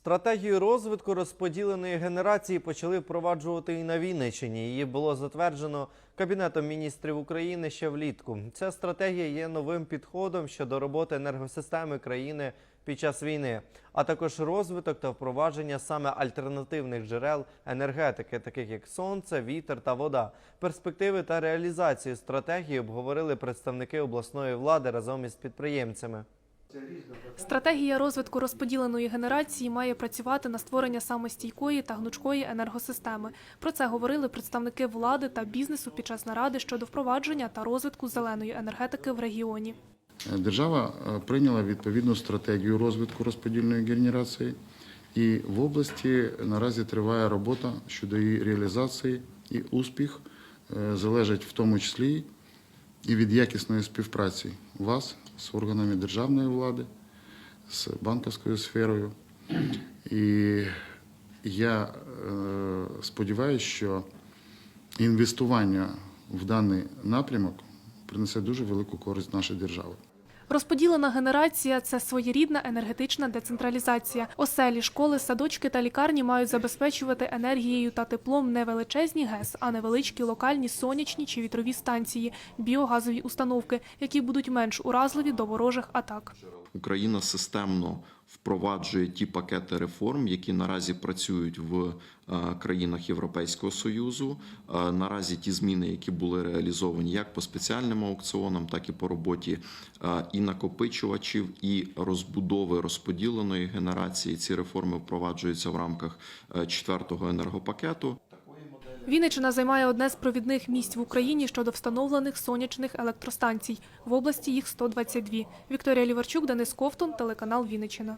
Стратегію розвитку розподіленої генерації почали впроваджувати і на Вінниччині. Її було затверджено Кабінетом міністрів України ще влітку. Ця стратегія є новим підходом щодо роботи енергосистеми країни під час війни, а також розвиток та впровадження саме альтернативних джерел енергетики, таких як сонце, вітер та вода. Перспективи та реалізацію стратегії обговорили представники обласної влади разом із підприємцями. Стратегія розвитку розподіленої генерації має працювати на створення самостійкої та гнучкої енергосистеми. Про це говорили представники влади та бізнесу під час наради щодо впровадження та розвитку зеленої енергетики в регіоні. Держава е, прийняла відповідну стратегію розвитку розподільної генерації, і в області наразі триває робота щодо її реалізації і успіх е, залежить в тому числі і від якісної співпраці вас з органами державної влади, з банківською сферою. І я е, сподіваюся, що інвестування в даний напрямок принесе дуже велику користь нашій державі. Розподілена генерація це своєрідна енергетична децентралізація. Оселі, школи, садочки та лікарні мають забезпечувати енергією та теплом не величезні ГЕС, а невеличкі локальні сонячні чи вітрові станції, біогазові установки, які будуть менш уразливі до ворожих атак. Україна системно впроваджує ті пакети реформ, які наразі працюють в е, країнах Європейського союзу. Е, Наразі ті зміни, які були реалізовані як по спеціальним аукціонам, так і по роботі е, і накопичувачів, і розбудови розподіленої генерації. Ці реформи впроваджуються в рамках четвертого енергопакету. Вінниччина займає одне з провідних місць в Україні щодо встановлених сонячних електростанцій. В області їх 122. Вікторія Ліварчук, Денис Ковтун, телеканал Вінниччина.